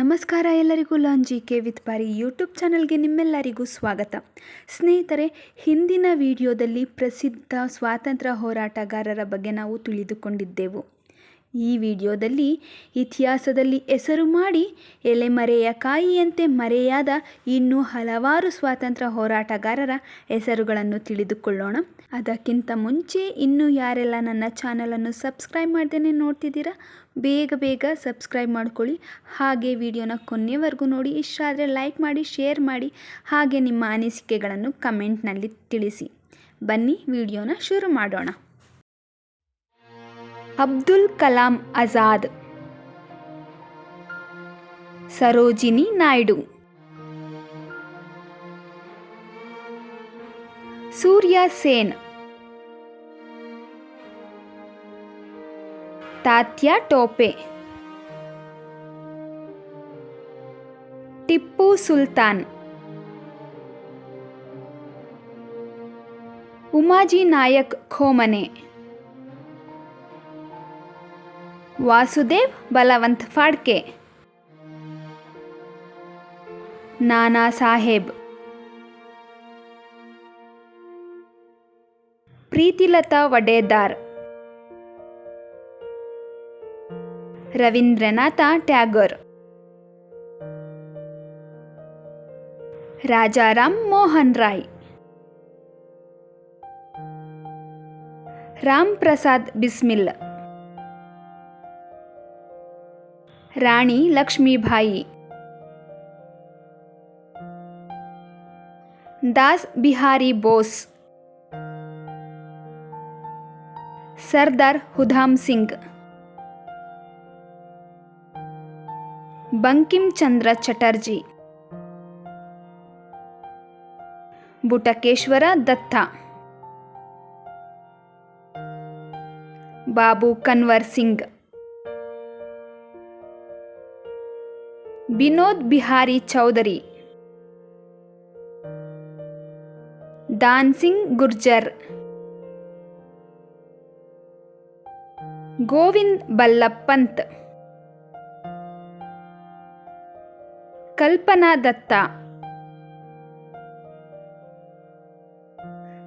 ನಮಸ್ಕಾರ ಎಲ್ಲರಿಗೂ ಲಾಂಜಿ ಕೆ ವಿತ್ ಬಾರಿ ಯೂಟ್ಯೂಬ್ ಚಾನಲ್ಗೆ ನಿಮ್ಮೆಲ್ಲರಿಗೂ ಸ್ವಾಗತ. ಸ್ನೇಹಿತರೆ, ಹಿಂದಿನ ವಿಡಿಯೋದಲ್ಲಿ ಪ್ರಸಿದ್ಧ ಸ್ವಾತಂತ್ರ್ಯ ಹೋರಾಟಗಾರರ ಬಗ್ಗೆ ನಾವು ತಿಳಿದುಕೊಂಡಿದ್ದೆವು. ಈ ವಿಡಿಯೋದಲ್ಲಿ ಇತಿಹಾಸದಲ್ಲಿ ಹೆಸರು ಮಾಡಿ ಎಲೆಮರೆಯ ಕಾಯಿಯಂತೆ ಮರೆಯಾದ ಇನ್ನೂ ಹಲವಾರು ಸ್ವಾತಂತ್ರ್ಯ ಹೋರಾಟಗಾರರ ಹೆಸರುಗಳನ್ನು ತಿಳಿದುಕೊಳ್ಳೋಣ. ಅದಕ್ಕಿಂತ ಮುಂಚೆ ಇನ್ನೂ ಯಾರೆಲ್ಲ ನನ್ನ ಚಾನಲನ್ನು ಸಬ್ಸ್ಕ್ರೈಬ್ ಮಾಡ್ದೇ ನೋಡ್ತಿದ್ದೀರಾ, ಬೇಗ ಬೇಗ ಸಬ್ಸ್ಕ್ರೈಬ್ ಮಾಡ್ಕೊಳ್ಳಿ. ಹಾಗೆ ವಿಡಿಯೋನ ಕೊನೆಯವರೆಗೂ ನೋಡಿ ಇಷ್ಟ ಆದರೆ ಲೈಕ್ ಮಾಡಿ, ಶೇರ್ ಮಾಡಿ, ಹಾಗೆ ನಿಮ್ಮ ಅನಿಸಿಕೆಗಳನ್ನು ಕಮೆಂಟ್ನಲ್ಲಿ ತಿಳಿಸಿ. ಬನ್ನಿ ವಿಡಿಯೋನ ಶುರು ಮಾಡೋಣ. ಅಬ್ದುಲ್ ಕಲಾಂ ಆಜಾದ್. ಸರೋಜಿನಿ ನಾಯ್ಡು. ಸೂರ್ಯ Sen. ತಾತ್ಯ ಟೋಪೆ. Tipu Sultan. ಉಮಾಜಿ Nayak ಖೋಮನೆ. Vasudev Balwant Phadke. Nana Saheb. Pritilata Waddedar. Rabindranath Tagore. Rajaram Mohan Roy. Ram Prasad Bismil. Rani Lakshmibai. Das Bihari Bose. Sardar Udham Singh. Bankim Chandra Chatterjee. Batukeshwar Dutt. Babu Kunwar Singh. Vinod Bihari Chaudhary. Dansingh Gurjar. Govind Ballabhpant. Kalpana Dutt.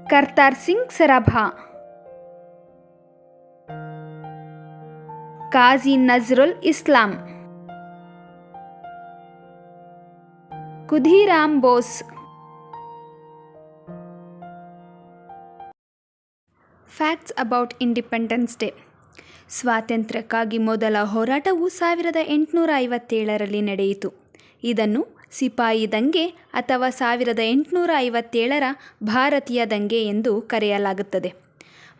Kartar Singh Sarabha. Kazi Nazrul Islam. Khudiram Bose. Facts about Independence Day ಸ್ವಾತಂತ್ರ್ಯಕ್ಕಾಗಿ ಮೊದಲ ಹೋರಾಟವು ಸಾವಿರದ ಎಂಟುನೂರ ಐವತ್ತೇಳರಲ್ಲಿ ನಡೆಯಿತು. ಇದನ್ನು ಸಿಪಾಯಿ ದಂಗೆ ಅಥವಾ ಸಾವಿರದ ಎಂಟುನೂರ ಐವತ್ತೇಳರ ಭಾರತೀಯ ದಂಗೆ ಎಂದು ಕರೆಯಲಾಗುತ್ತದೆ.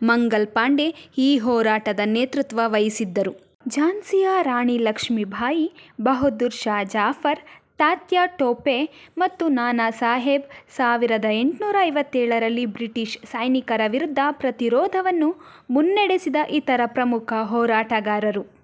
ಮಂಗಲ್ ಪಾಂಡೆ ಈ ಹೋರಾಟದ ನೇತೃತ್ವ ವಹಿಸಿದ್ದರು. ಝಾನ್ಸಿಯ ರಾಣಿ ಲಕ್ಷ್ಮೀಬಾಯಿ, ಬಹದ್ದೂರ್ ಶಾ ಜಾಫರ್ ತಾತ್ಯ ಟೋಪೆ ಮತ್ತು ನಾನಾ ಸಾಹೇಬ್ ಸಾವಿರದ ಎಂಟುನೂರ ಐವತ್ತೇಳರಲ್ಲಿ ಬ್ರಿಟಿಷ್ ಸೈನಿಕರ ವಿರುದ್ಧ ಪ್ರತಿರೋಧವನ್ನು ಮುನ್ನಡೆಸಿದ ಇತರ ಪ್ರಮುಖ ಹೋರಾಟಗಾರರು.